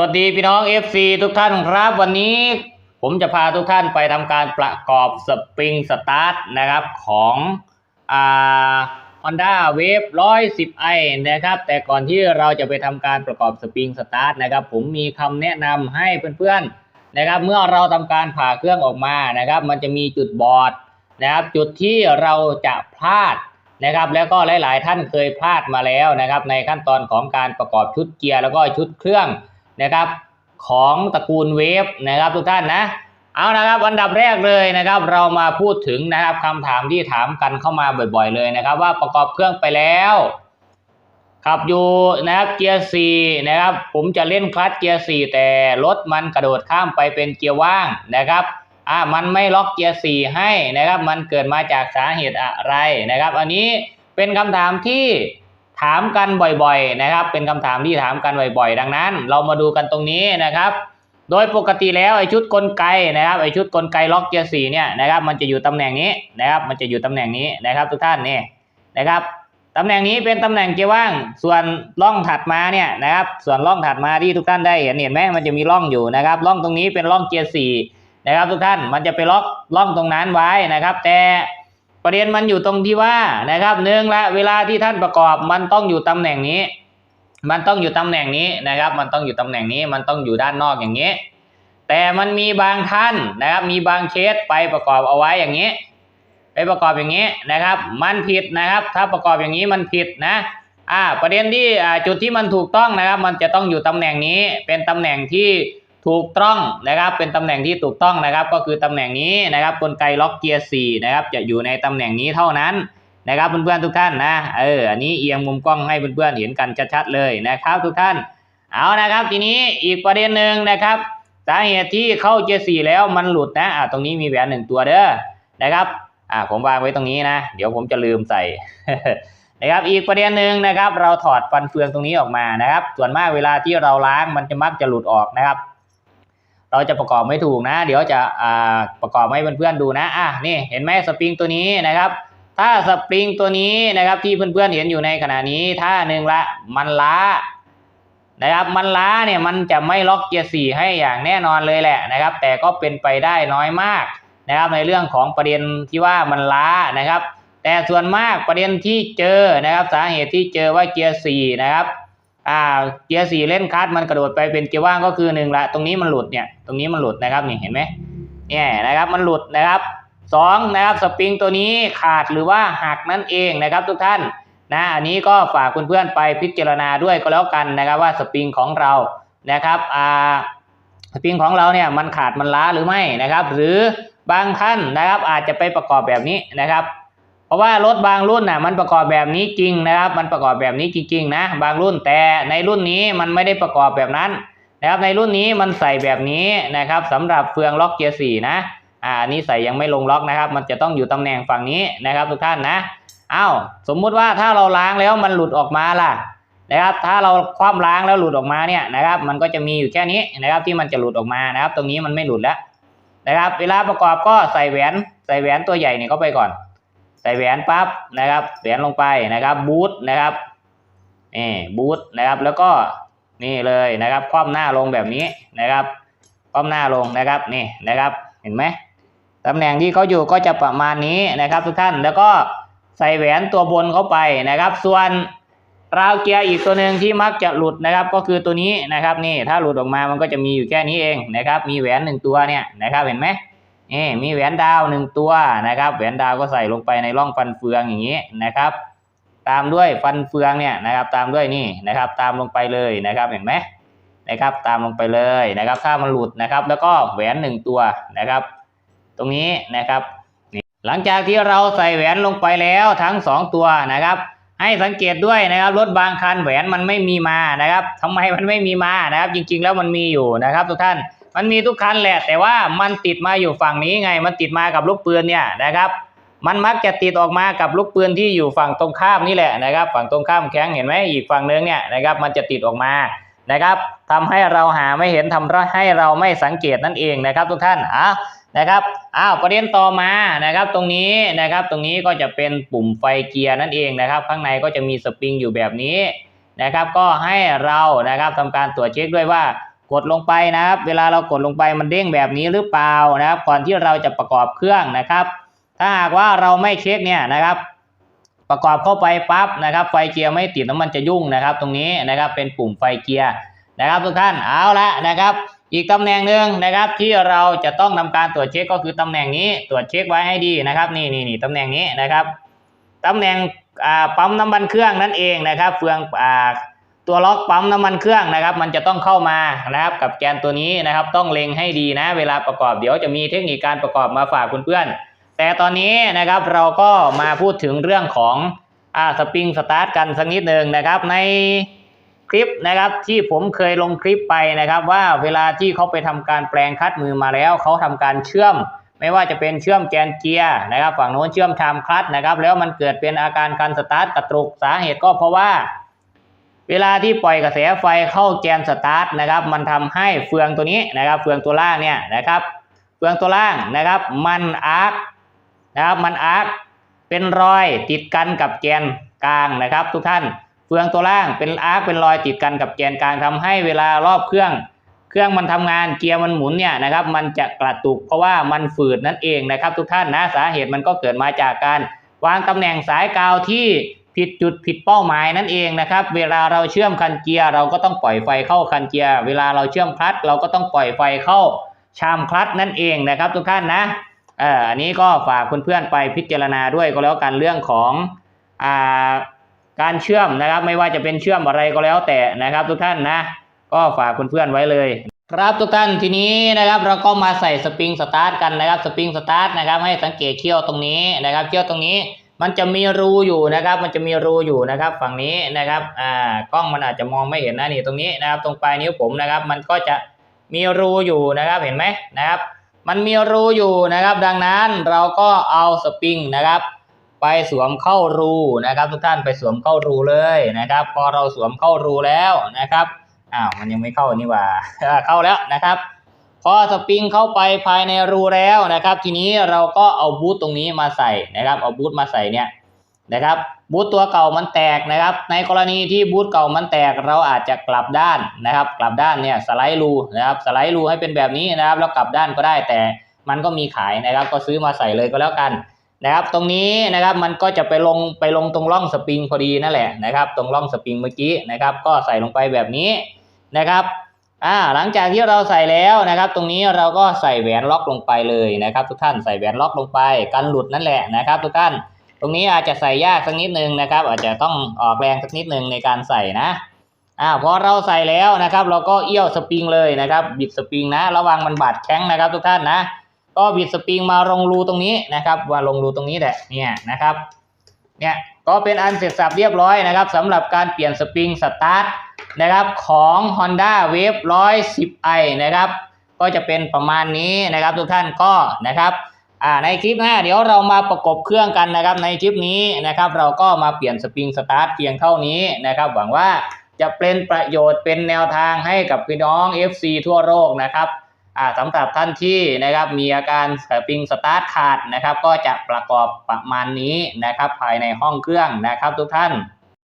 วัสดีพี่น้อง FC ทุกท่านครับ วันนี้ผมจะพาทุกท่านไปทำการประกอบสปริงสตาร์ทนะครับของอ่า Honda Wave 110i นะครับแต่ก่อนที่เราจะไปทำการประกอบสปริงสตาร์ทนะครับผมมีคำแนะนำให้เพื่อนๆนะครับเมื่อเราทำการผ่าเครื่องออกมานะครับ มันจะมีจุดบอดนะครับจุดที่เราจะพลาดนะครับแล้วก็หลาย ๆ ท่านเคยพลาดมาแล้วนะครับในขั้นตอนของการประกอบชุดเกียร์แล้วก็ชุดเครื่อง นะครับของตระกูลเวฟนะครับทุกท่านนะเอานะครับอันดับแรกเลยนะครับ เรามาพูดถึงนะครับคำถามที่ถามกันเข้ามาบ่อยๆเลยนะครับ ว่าประกอบเครื่องไปแล้วขับอยู่นะครับเกียร์สี่นะครับ ผมจะเล่นคลัตช์เกียร์สี่แต่รถมันกระโดดข้ามไปเป็นเกียร์ว่างนะครับอ่ามันไม่ล็อกเกียร์สี่ให้นะครับ มันเกิดมาจากสาเหตุอะไรนะครับ อันนี้เป็นคำถามที่ ถามกันบ่อยๆนะครับ เป็นคำถามที่ถามกันบ่อยๆ ดังนั้น เรามาดูกันตรงนี้นะครับ โดยปกติแล้วไอ้ชุดกลไกนะครับไอ้ชุดกลไกล็อกเกียร์สี่เนี่ยนะครับ มันจะอยู่ตำแหน่งนี้นะครับ มันจะอยู่ตำแหน่งนี้นะครับ ทุกท่านนี่นะครับตำแหน่งนี้เป็นตำแหน่งเกียร์ว่าง ส่วนร่องถัดมาเนี่ยนะครับ ส่วนร่องถัดมาที่ทุกท่านได้เห็นเห็นไหมมันจะมีร่องอยู่นะครับร่องตรงนี้เป็นร่องเกียร์สี่นะครับ ทุกท่านมันจะไปล็อกล่องตรงนั้นไว้นะครับ แต่ ประเด็นมันอยู่ตรงที่ว่านะครับหนึ่งละเวลาที่ท่านประกอบมันต้องอยู่ตำแหน่งนี้ มันต้องอยู่ตำแหน่งนี้นะครับ มันต้องอยู่ตำแหน่งนี้มันต้องอยู่ด้านนอกอย่างนี้ แต่มันมีบางท่านนะครับ มีบางเคสไปประกอบเอาไว้อย่างนี้ ไปประกอบอย่างนี้นะครับ มันผิดนะครับ ถ้าประกอบอย่างนี้มันผิดนะอ่าประเด็นที่จุดที่มันถูกต้องนะครับ มันจะต้องอยู่ตำแหน่งนี้เป็นตำแหน่งที่ ถูกต้องนะครับเป็นตำแหน่งที่ถูกต้องนะครับ ก็คือตำแหน่งนี้นะครับกลไกล็อกเกียร์สี่นะครับจะอยู่ในตำแหน่งนี้เท่านั้นนะครับเพื่อนๆทุกท่านนะเอออันนี้เอียงมุมกล้องให้เพื่อนๆเห็นกันชัดๆเลยนะครับทุกท่านเอานะครับทีนี้อีกประเด็นหนึ่งนะครับสาเหตุที่เข้าเกียร์สี่แล้วมันหลุดนะอ่าตรงนี้มีแหวนหนึ่งตัวเด้อนะครับอ่าผมวางไว้ตรงนี้นะ เดี๋ยวผมจะลืมใส่นะครับอีกประเด็นหนึ่งนะครับ เราถอดฟันเฟืองตรงนี้ออกมานะครับ ส่วนมากเวลาที่เราล้างมันจะมักจะหลุดออกนะครับ เราจะประกอบไม่ถูกนะ เดี๋ยวจะอ่าประกอบให้เพื่อนๆดูนะอะนี่เห็นไหมสปริงตัวนี้นะครับ ถ้าสปริงตัวนี้นะครับที่เพื่อนๆเห็นอยู่ในขณะนี้ถ้าหนึ่งละมันล้านะครับมันล้าเนี่ยมันจะไม่ล็อกเกียร์สี่ให้อย่างแน่นอนเลยแหละนะครับ แต่ก็เป็นไปได้น้อยมากนะครับ ในเรื่องของประเด็นที่ว่ามันล้านะครับ แต่ส่วนมากประเด็นที่เจอนะครับ สาเหตุที่เจอว่าเกียร์สี่นะครับ อ่าเกียร์สี่เล่นคัสมันกระโดดไปเป็นเกียร์ว่างก็คือหนึ่งละตรงนี้มันหลุดเนี่ยตรงนี้มันหลุดนะครับนี่เห็นไหมเนี่ยนะครับมันหลุดนะครับสองนะครับสปริงตัวนี้ขาดหรือว่าหักนั่นเองนะครับทุกท่านนะอันนี้ก็ฝากเพื่อนๆไปพิจารณาด้วยก็แล้วกันนะครับว่าสปริงของเรานะครับอ่าสปริงของเราเนี่ยมันขาดมันล้าหรือไม่นะครับ หรือบางท่านนะครับอาจจะไปประกอบแบบนี้นะครับ เพราะว่ารถบางรุ่นน่ะมันประกอบแบบนี้จริงนะครับ มันประกอบแบบนี้จริงๆนะบางรุ่นแต่ในรุ่นนี้มันไม่ได้ประกอบแบบนั้นนะครับในรุ่นนี้มันใส่แบบนี้นะครับสำหรับเฟืองล็อกเกียร์สี่นะอ่านี้ใส่ยังไม่ลงล็อกนะครับ มันจะต้องอยู่ตำแหน่งฝั่งนี้นะครับทุกท่านนะอ้าวสมมุติว่าถ้าเราล้างแล้วมันหลุดออกมาล่ะนะครับ ถ้าเราคว่ำล้างแล้วหลุดออกมาเนี่ยนะครับ มันก็จะมีอยู่แค่นี้นะครับที่มันจะหลุดออกมานะครับ ตรงนี้มันไม่หลุดแล้วนะครับ เวลาประกอบก็ใส่แหวนใส่แหวนตัวใหญ่เนี่ยเข้าไปก่อน ส่แหวนปั๊บนะครับแหวนลงไปนะครับบูทนะครับนี่บูทนะครับแล้วก็นี่เลยนะครับคว่ำหน้าลงแบบนี้นะครับคว่ำหน้าลงนะครับนี่นะครับเห็นไหมตำแหน่งที่เขาอยู่ก็จะประมาณนี้นะครับ ทุกท่านแล้วก็ใส่แหวนตัวบนเข้าไปนะครับ ส่วนราวเกียร์อีกตัวหนึ่งที่มักจะหลุดนะครับ ก็คือตัวนี้นะครับนี่ถ้าหลุดออกมามันก็จะมีอยู่แค่นี้เองนะครับ มีแหวนหนึ่งตัวเนี่ยนะครับเห็นไหม นี่มีแหวนดาวหนึ่งตัวนะครับ แหวนดาวก็ใส่ลงไปในร่องฟันเฟืองอย่างนี้นะครับ ตามด้วยฟันเฟืองเนี่ยนะครับ ตามด้วยนี่นะครับ ตามลงไปเลยนะครับเห็นไหมนะครับ ตามลงไปเลยนะครับ ถ้ามันหลุดนะครับ แล้วก็แหวนหนึ่งตัวนะครับ ตรงนี้นะครับหลังจากที่เราใส่แหวนลงไปแล้วทั้งสองตัวนะครับ ให้สังเกตด้วยนะครับรถบางคันแหวนมันไม่มีมานะครับทำไมมันไม่มีมานะครับ จริงๆแล้วมันมีอยู่นะครับ ทุกท่าน มันมีทุกคันแหละ แต่ว่ามันติดมาอยู่ฝั่งนี้ไง มันติดมากับลูกปืนเนี่ยนะครับ มันมักจะติดออกมากับลูกปืนที่อยู่ฝั่งตรงข้ามนี่แหละนะครับ ฝั่งตรงข้ามแข้งเห็นไหมอีกฝั่งนึงเนี่ยนะครับ มันจะติดออกมานะครับทำให้เราหาไม่เห็นทำให้เราไม่สังเกตนั่นเองนะครับ ทุกท่านอะนะครับอ้าวประเด็นต่อมานะครับ ตรงนี้นะครับ ตรงนี้ก็จะเป็นปุ่มไฟเกียร์นั่นเองนะครับ ข้างในก็จะมีสปริงอยู่แบบนี้นะครับ ก็ให้เรานะครับทำการตรวจเช็คด้วยว่า กดลงไปนะครับ เวลาเรากดลงไปมันเด้งแบบนี้หรือเปล่านะครับ ก่อนที่เราจะประกอบเครื่องนะครับ ถ้าหากว่าเราไม่เช็คเนี่ยนะครับ ประกอบเข้าไปปั๊บนะครับ ไฟเกียร์ไม่ติดแล้วมันจะยุ่งนะครับ ตรงนี้นะครับเป็นปุ่มไฟเกียร์นะครับทุกท่านเอาละนะครับ อีกตำแหน่งหนึ่งนะครับที่เราจะต้องทำการตรวจเช็คก็คือตำแหน่งนี้ตรวจเช็คไว้ให้ดีนะครับนี่นี่นี่ตำแหน่งนี้นะครับตำแหน่งปั๊มน้ำมันเครื่องนั่นเองนะครับ เฟืองอ่า ตัวล็อกปั๊มน้ำมันเครื่องนะครับ มันจะต้องเข้ามานะครับกับแกนตัวนี้นะครับ ต้องเล็งให้ดีนะ เวลาประกอบเดี๋ยวจะมีเทคนิคการประกอบมาฝากเพื่อนๆแต่ตอนนี้นะครับเราก็มาพูดถึงเรื่องของอ่าสปริงสตาร์ทกันสักนิดหนึ่งนะครับ ในคลิปนะครับที่ผมเคยลงคลิปไปนะครับ ว่าเวลาที่เขาไปทำการแปลงคัดมือมาแล้วเขาทำการเชื่อม ไม่ว่าจะเป็นเชื่อมแกนเกียร์นะครับ ฝั่งโน้นเชื่อมชามคลัตนะครับ แล้วมันเกิดเป็นอาการคันสตาร์ทกระตุกสาเหตุก็เพราะว่า เวลาที่ปล่อยกระแสไฟเข้าแกนสตาร์ทนะครับ มันทำให้เฟืองตัวนี้นะครับ เฟืองตัวล่างเนี่ยนะครับ เฟืองตัวล่างนะครับ มันอาร์คนะครับมันอาร์คเป็นรอยติดกันกับแกนกลางนะครับ ทุกท่านเฟืองตัวล่างเป็นอาร์คเป็นรอยติดกันกับแกนกลางทำให้เวลารอบเครื่อง เครื่องมันทำงานเกียร์มันหมุนเนี่ยนะครับ มันจะกระตุกเพราะว่ามันฝืดนั่นเองนะครับ ทุกท่านนะสาเหตุมันก็เกิดมาจากการวางตำแหน่งสายกาวที่ ผิดจุดผิดเป้าหมายนั่นเองนะครับ เวลาเราเชื่อมคันเกียร์เราก็ต้องปล่อยไฟเข้าคันเกียร์ เวลาเราเชื่อมคลัตช์เราก็ต้องปล่อยไฟเข้าชามคลัตช์นั่นเองนะครับ ทุกท่านนะเอ่ออันนี้ก็ฝากเพื่อนๆไปพิจารณาด้วยก็แล้วกันเรื่องของอ่าการเชื่อมนะครับ ไม่ว่าจะเป็นเชื่อมอะไรก็แล้วแต่นะครับ ทุกท่านนะ ก็ฝากเพื่อนๆไว้เลยครับทุกท่านทีนี้นะครับเราก็มาใส่สปริงสตาร์ทกันนะครับสปริงสตาร์ทนะครับให้สังเกตเขี้ยวตรงนี้นะครับเขี้ยวตรงนี้ มันจะมีรูอยู่นะครับ มันจะมีรูอยู่นะครับ ฝั่งนี้นะครับ อ่ากล้องมันอาจจะมองไม่เห็นนะนี่ตรงนี้นะครับ ตรงปลายนิ้วผมนะครับ มันก็จะมีรูอยู่นะครับ เห็นไหมนะครับ มันมีรูอยู่นะครับ ดังนั้นเราก็เอาสปริงนะครับ ไปสวมเข้ารูนะครับ ทุกท่านไปสวมเข้ารูเลยนะครับ พอเราสวมเข้ารูแล้วนะครับ อ้าว มันยังไม่เข้านี่ว่าเข้าแล้วนะครับ พอสปริงเข้าไปภายในรูแล้วนะครับ ทีนี้เราก็เอาบูทตรงนี้มาใส่นะครับ เอาบูทมาใส่เนี่ยนะครับบูทตัวเก่ามันแตกนะครับ ในกรณีที่บูทเก่ามันแตกเราอาจจะกลับด้านนะครับ กลับด้านเนี่ยสไลด์รูนะครับสไลด์รูให้เป็นแบบนี้นะครับ แล้วกลับด้านก็ได้แต่มันก็มีขายนะครับ ก็ซื้อมาใส่เลยก็แล้วกันนะครับ ตรงนี้นะครับมันก็จะไปลงไปลงตรงร่องสปริงพอดีนั่นแหละนะครับ ตรงร่องสปริงเมื่อกี้นะครับ ก็ใส่ลงไปแบบนี้นะครับ อ่าหลังจากที่เราใส่แล้วนะครับ ตรงนี้เราก็ใส่แหวนล็อกลงไปเลยนะครับ ทุกท่านใส่แหวนล็อกลงไปกันหลุดนั่นแหละนะครับ ทุกท่าน ตรงนี้อาจจะใส่ยากสักนิดนึงนะครับ อาจจะต้องออกแรงสักนิดนึงในการใส่นะอ่าพอเราใส่แล้วนะครับ เราก็เอี้ยวสปริงเลยนะครับ บิดสปริงนะ ระวังมันบาดแข้งนะครับ ทุกท่านนะ ก็บิดสปริงมาลงรูตรงนี้นะครับว่าลงรูตรงนี้แหละเนี่ยนะครับเนี่ยก็เป็นอันเสร็จสับเรียบร้อยนะครับสำหรับการเปลี่ยนสปริงสตาร์ท นะครับของ Honda Wave 110i นะครับก็จะเป็นประมาณนี้นะครับทุกท่านก็นะครับในคลิปหน้าเดี๋ยวเรามาประกบเครื่องกันนะครับในคลิปนี้นะครับเราก็มาเปลี่ยนสปริงสตาร์ทเพียงเท่านี้นะครับหวังว่าจะเป็นประโยชน์เป็นแนวทางให้กับพี่น้อง FC ทั่วโลกนะครับสำหรับท่านที่นะครับมีอาการสปริงสตาร์ทขาดนะครับก็จะประกอบประมาณนี้นะครับภายในห้องเครื่องนะครับทุกท่าน